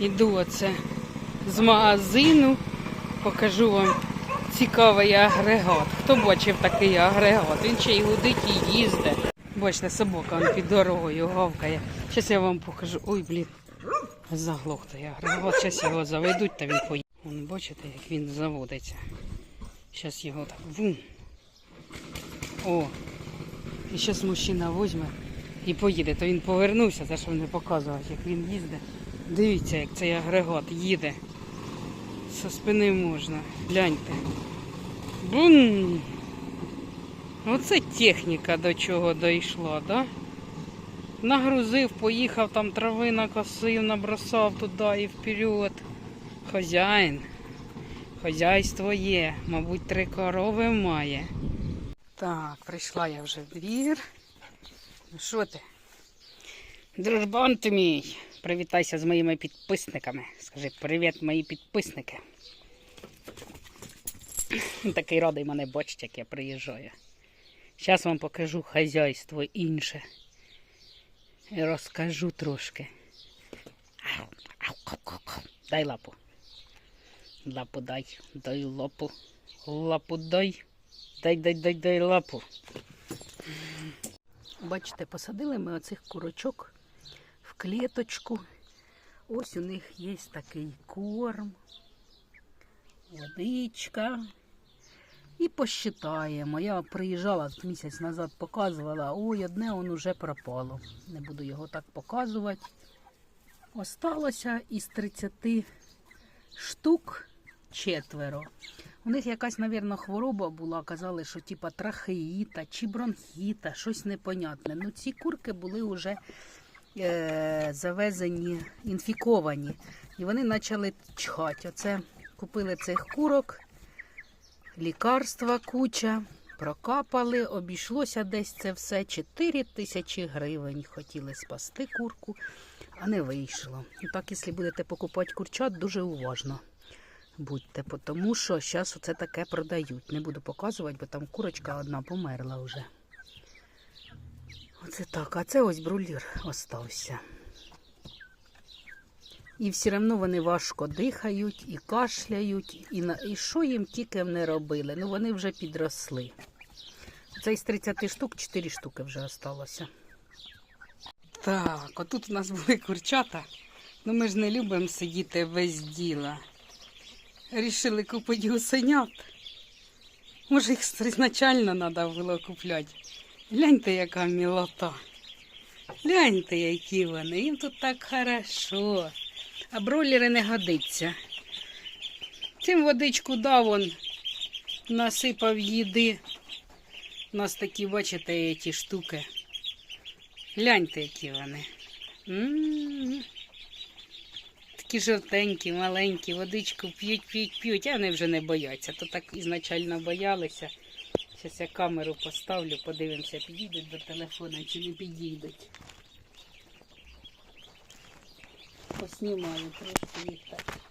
Іду оце з магазину, покажу вам цікавий агрегат. Хто бачив такий агрегат? Він ще й гудить і їздить. Бачите, собака он під дорогою гавкає. Зараз я вам покажу. Ой, блін. Заглох той агрегат. Зараз його заведуть та він поїде. Бачите, як він заводиться. Зараз його так. Вум. О. І зараз мужчина візьме і поїде. То він повернувся, за що не показувати, як він їздить. Дивіться, як цей агрегат їде. Со спини можна. Гляньте. Бум! Оце техніка до чого дійшла, да? Нагрузив, поїхав, там трави накосив, набросав туди і вперед. Хазяїн. Хазяйство є, мабуть, три корови має. Так, прийшла я вже в двір. Ну що ти? Дружбан ти мій. Привітайся з моїми підписниками. Скажи привіт, мої підписники. Такий радий мене бачить, як я приїжджаю. Зараз вам покажу хазяйство інше. І розкажу трошки. Дай лапу. Лапу дай, дай лапу. Лапу дай. Дай, дай, дай, дай лапу. Бачите, посадили ми оцих курочок клеточку. Ось у них є такий корм, водичка. І посчитаємо. Я приїжджала місяць назад, показувала, ой, одне воно вже пропало. Не буду його так показувати. Осталося із 30 штук четверо. У них якась, мабуть, хвороба була. Казали, що типа трахеїта чи бронхіта, щось непонятне. Ну, ці курки були вже завезені, інфіковані. І вони почали чхати. Оце купили цих курок, лікарства куча, прокапали, обійшлося десь це все 4 тисячі гривень. Хотіли спасти курку, а не вийшло. І так, якщо будете покупати курчат, дуже уважно будьте, тому що зараз оце таке продають. Не буду показувати, бо там курочка одна померла вже. Оце так, а це ось брулір остався. І все одно вони важко дихають і кашляють, і, на, і що їм тільки не робили. Ну вони вже підросли. Це із 30 штук 4 штуки вже осталося. Так, отут у нас були курчата. Ну ми ж не любимо сидіти без діла. Рішили купити гусенят. Може, їх ізначально треба було купляти. Гляньте, яка мілота. Гляньте, які вони. Їм тут так хорошо. А бройлери не годиться. Цим водичку дав он, насипав їди. У нас такі, бачите, ті штуки. Гляньте, які вони. Такі жовтенькі, маленькі, водичку п'ють, п'ють, п'ють, а вони вже не бояться. То так ізначально боялися. Зараз я камеру поставлю, подивимося, підійдуть до телефона чи не підійдуть. Поснімаю трошки їх так.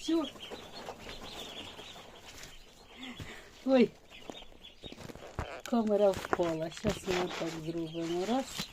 Все. Ой. Камера впала. Зараз ми так зробимо. Раз.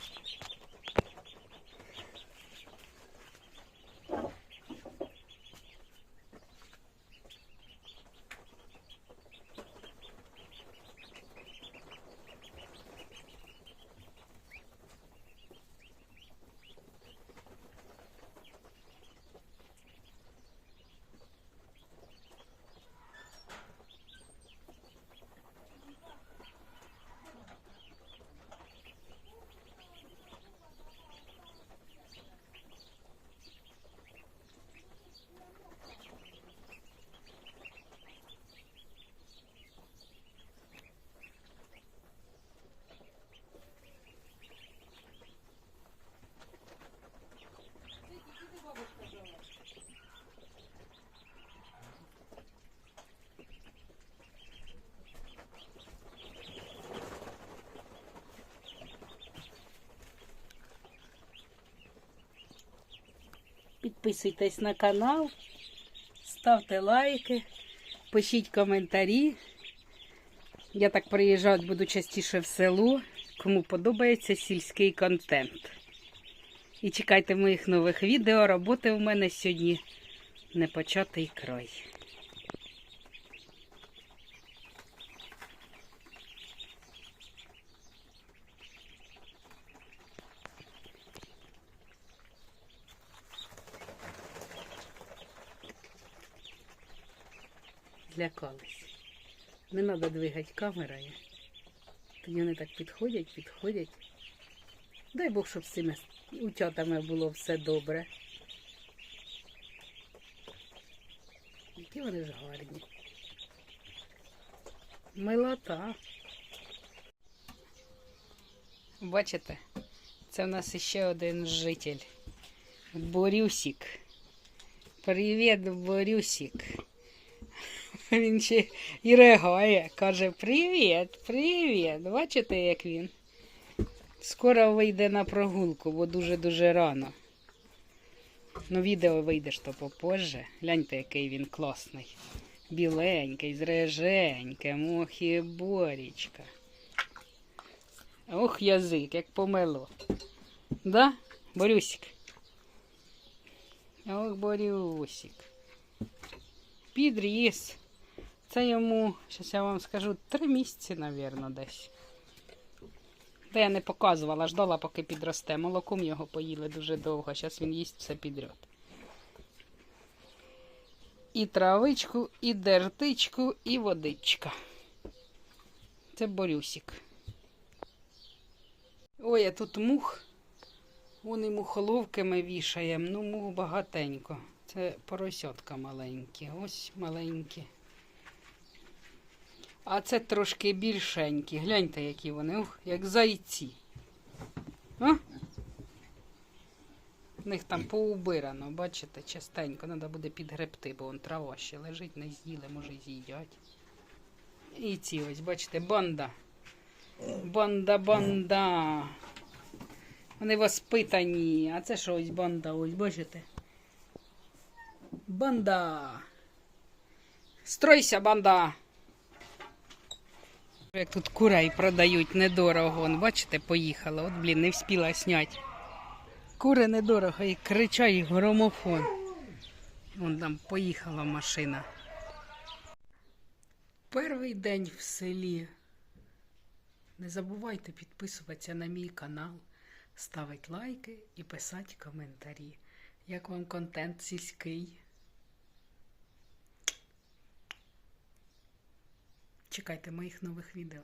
Підписуйтесь на канал, ставте лайки, пишіть коментарі. Я так приїжджати буду частіше в село, кому подобається сільський контент. І чекайте моїх нових відео. Роботи в мене сьогодні непочатий край. Злякались. Не треба двигати камерою. Тоді вони так підходять, підходять. Дай Бог, щоб з цими утятами було все добре. Які вони ж гарні. Милота. Бачите, це в нас ще один житель. Борюсик. Привіт, Борюсик. Він ще і ригає, каже привіт, привіт. Бачите, як він? Скоро вийде на прогулку, бо дуже-дуже рано. Ну, відео вийдеш то попозже. Гляньте, який він класний. Біленький, зреженьким, ох і борічка. Ох, язик, як помело. Да, Борюсик? Ох, Борюсик. Підріс. Це йому, зараз я вам скажу, три місяці, мабуть, десь. Та я не показувала, ждала, поки підросте. Молоком його поїли дуже довго, зараз він їсть все підряд. І травичку, і дертичку, і водичка. Це борюсик. Ой, а тут мух. Вони мухоловки ми вішаємо. Ну, мух багатенько. Це поросятка маленькі. Ось маленькі. А це трошки більшенькі. Гляньте, які вони, ух, як зайці. А? В них там поубирано, бачите, частенько. Треба буде підгребти, бо вон трава ще лежить, не з'їли, може з'їдять. І ці ось, бачите, банда. Банда, банда. Вони воспитані. А це що ось банда, ось, бачите? Банда. Стройся, банда. Як тут курей продають недорого. Вон, бачите, поїхала. От, блін, не встигла зняти. Кури недорого і кричать громофон. Вон там поїхала машина. Перший день в селі. Не забувайте підписуватися на мій канал, ставити лайки і писати коментарі. Як вам контент сільський? Чекайте моїх нових відео.